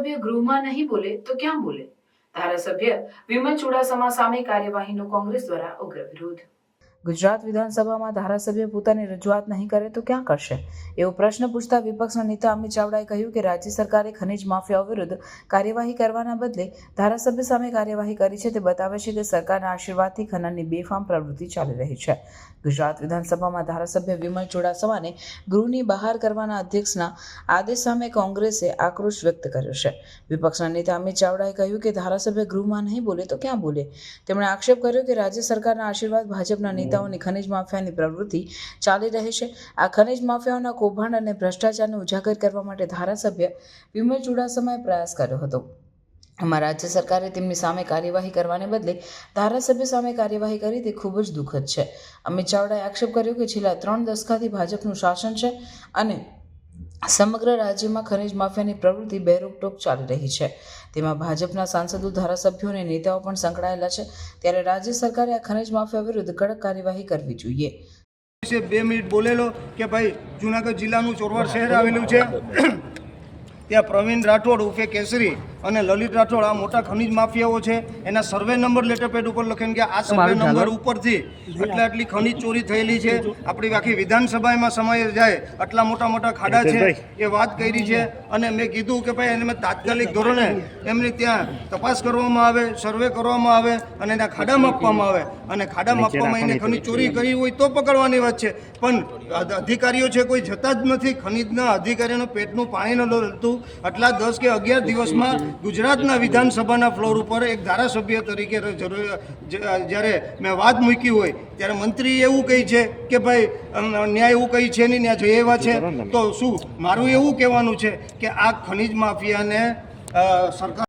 ધારાસભ્ય ગૃહમાં નહીં બોલે તો ક્યાં બોલે? ધારાસભ્ય વિમલ ચુડાસમા સામે કાર્યવાહીનો કોંગ્રેસ દ્વારા ઉગ્ર વિરોધ. ગુજરાત વિધાનસભામાં ધારાસભ્ય પોતાની રજૂઆત નહીં કરે તો ક્યાં કરશે? એવો પ્રશ્ન પૂછતા વિપક્ષના નેતા અમિત ચાવડાએ કહ્યું કે રાજ્ય સરકારે ખનીજ માફિયાઓ વિરુદ્ધ કાર્યવાહી કરવાના બદલે ધારાસભ્ય સામે કાર્યવાહી કરી છે તે બતાવે છે કે સરકારના આશીર્વાદથી ખનનની બેફામ પ્રવૃત્તિ ચાલી રહી છે. ગુજરાત વિધાનસભામાં ધારાસભ્ય વિમલ ચુડાસમાને ગૃહની બહાર કરવાના અધ્યક્ષના આદેશ સામે કોંગ્રેસે આક્રોશ વ્યક્ત કર્યો છે. વિપક્ષના નેતા અમિત ચાવડાએ કહ્યું કે ધારાસભ્ય ગૃહમાં નહીં બોલે તો ક્યાં બોલે? તેમણે આક્ષેપ કર્યો કે રાજ્ય સરકારના આશીર્વાદ ભાજપના નેતાઓની ખનીજ માફિયાની પ્રવૃત્તિ ચાલી રહી છે. આ ખનીજ માફિયાઓના કૌભાંડ અને ભ્રષ્ટાચારને ઉજાગર કરવા માટે ધારાસભ્ય વિમલ ચુડાસમાએ પ્રયાસ કર્યો હતો. આમાં રાજ્ય સરકારે તેમની સામે કાર્યવાહી કરવાને બદલે ધારાસભ્ય સામે કાર્યવાહી કરી તે ખૂબ જ દુઃખદ છે. અમિત ચાવડાએ આક્ષેપ કર્યો કે છેલ્લા ત્રણ દશકાથી ભાજપનું શાસન છે અને સમગ્ર રાજ્યમાં ખનીજ માફિયાની પ્રવૃત્તિ બેરોકટોક ચાલી રહી છે. તેમાં ભાજપના સાંસદો, ધારાસભ્યો અને નેતાઓ પણ સંકળાયેલા છે. ત્યારે રાજ્ય સરકારે આ ખનીજ માફિયા વિરુદ્ધ કડક કાર્યવાહી કરવી જોઈએ. બે મિનિટ બોલેલો કે ભાઈ જુનાગઢ જિલ્લાનું ચોરવાડ શહેર આવેલું છે. ત્યાં પ્રવીણ રાઠોડ ઉફે કેસરી અને લલિત રાઠોડ આ મોટા ખનીજ માફિયાઓ છે એના સર્વે નંબર લેટર પેડ ઉપર લખીને કે આ સર્વે નંબર ઉપરથી આટલા આટલી ખનીજ ચોરી થયેલી છે આપણી આખી વિધાનસભામાં સમય જાય આટલા મોટા મોટા ખાડા છે એ વાત કરી છે અને મેં કીધું કે ભાઈ એને તાત્કાલિક ધોરણે એમની ત્યાં તપાસ કરવામાં આવે સર્વે કરવામાં આવે અને એના ખાડા માપવામાં આવે. અને ખાડા માપવામાં એને ખનીજ ચોરી કરી? હોય તો પકડવાની વાત છે પણ અધિકારીઓ છે કોઈ જતા જ નથી ખનીજના અધિકારીઓનું પેટનું પાણી ન લડતું આટલા દસ કે અગિયાર દિવસમાં ગુજરાતના વિધાનસભાના ફ્લોર ઉપર એક ધારાસભ્ય તરીકે જ્યારે મેં વાત મૂકી હોય, ત્યારે મંત્રી એવું કહે છે કે ભાઈ ન્યાય એવું કહી છે નહીં ત્યાં જઈ એવા છે. તો શું, મારું એવું કહેવાનું છે કે આ ખનીજ માફિયાને સરકાર